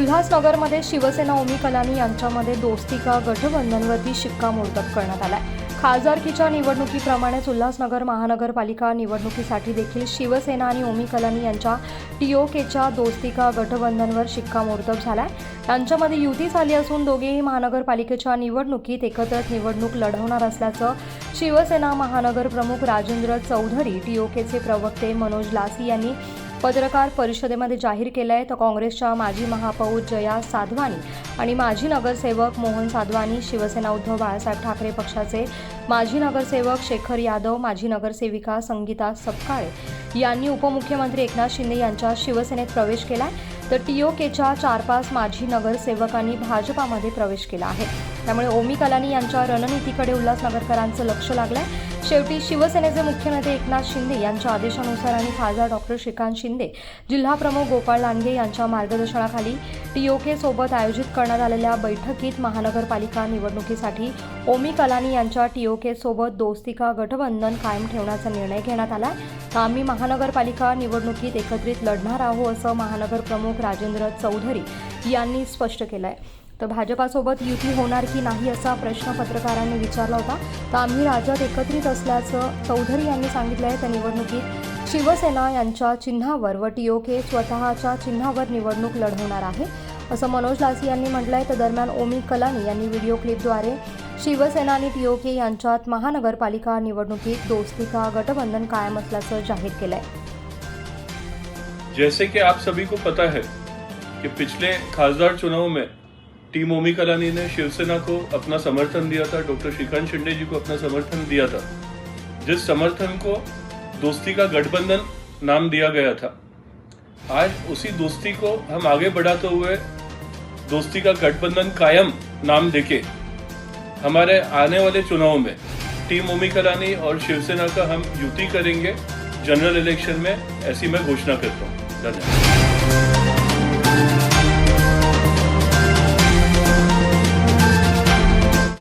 उल्हासनगरमध्ये शिवसेना ओमी कलानी यांच्यामध्ये दोस्ती का गठबंधनवरती शिक्कामोर्तब करण्यात आलाय. खासदारकीच्या निवडणुकीप्रमाणेच उल्हासनगर महानगरपालिका निवडणुकीसाठी देखील शिवसेना आणि ओमी कलानी यांच्या टीओकेच्या दोस्ती का गठबंधनवर शिक्कामोर्तब झालाय. यांच्यामध्ये युती झाली असून दोघेही महानगरपालिकेच्या निवडणुकीत एकत्रच निवडणूक लढवणार असल्याचं शिवसेना महानगर प्रमुख राजेंद्र चौधरी टीओकेचे प्रवक्ते मनोज लासी यांनी पत्रकार परिषदेमध्ये जाहीर केलं आहे तर काँग्रेसच्या माजी महापौर जया साधवानी आणि माजी नगरसेवक मोहन साधवानी शिवसेना उद्धव बाळासाहेब ठाकरे पक्षाचे माजी नगरसेवक शेखर यादव माजी नगरसेविका संगीता सपकाळे यांनी उपमुख्यमंत्री एकनाथ शिंदे यांच्या शिवसेनेत प्रवेश केला आहे तर टीओकेच्या चार पाच माजी नगरसेवकांनी भाजपामध्ये प्रवेश केला आहे. त्यामुळे ओमी कलानी यांच्या रणनीतीकडे उल्हासनगरकरांचं लक्ष लागलंय. शेवटी शिवसेनेचे मुख्य नेते एकनाथ शिंदे यांच्या आदेशानुसार आणि खासदार डॉक्टर श्रीकांत शिंदे जिल्हाप्रमुख गोपाळ लांडगे यांच्या मार्गदर्शनाखाली टीओके सोबत आयोजित करण्यात आलेल्या बैठकीत महानगरपालिका निवडणुकीसाठी ओमी कलानी यांच्या टीओके सोबत दोस्ती का गठबंधन कायम ठेवण्याचा निर्णय घेण्यात आला आम्ही महानगरपालिका निवडणुकीत एकत्रित लढणार आहोत असं महानगर प्रमुख राजेंद्र चौधरी यांनी स्पष्ट केलं आहे तर भाजपासोबत युती होणार की नाही असा प्रश्न पत्रकारांनी विचारला होता. तर आम्ही राज्यात एकत्रित असल्याचं चौधरी यांनी सांगितलं आहे त्या निवडणुकीत. शिवसेना यांच्या चिन्हावर व टीओके स्वतःच्या चिन्हावर निवडणूक लढवणार आहे असं मनोज लासी यांनी म्हटलं आहे तर दरम्यान ओमी कलानी यांनी व्हिडिओ क्लिपद्वारे शिवसेना आणि टीओके यांच्यात महानगरपालिका निवडणुकीत दोस्ती का गठबंधन कायम असल्याचं जाहीर केलं आहे जैसे कि आप सभी को पता है कि पिछले खासदार चुनाव में टीम ओमी कलानी ने शिवसेना को अपना समर्थन दिया था, डॉक्टर श्रीकांत शिंदे जी को अपना समर्थन दिया था। जिस समर्थन को दोस्ती का गठबंधन नाम दिया गया था। आज उसी दोस्ती को हम आगे बढ़ाते हुए दोस्ती का गठबंधन कायम नाम देके हमारे आने वाले चुनाव में टीम ओमी कलानी और शिवसेना का हम युति करेंगे, जनरल इलेक्शन में, ऐसी मैं घोषणा करता हूँ। 了解。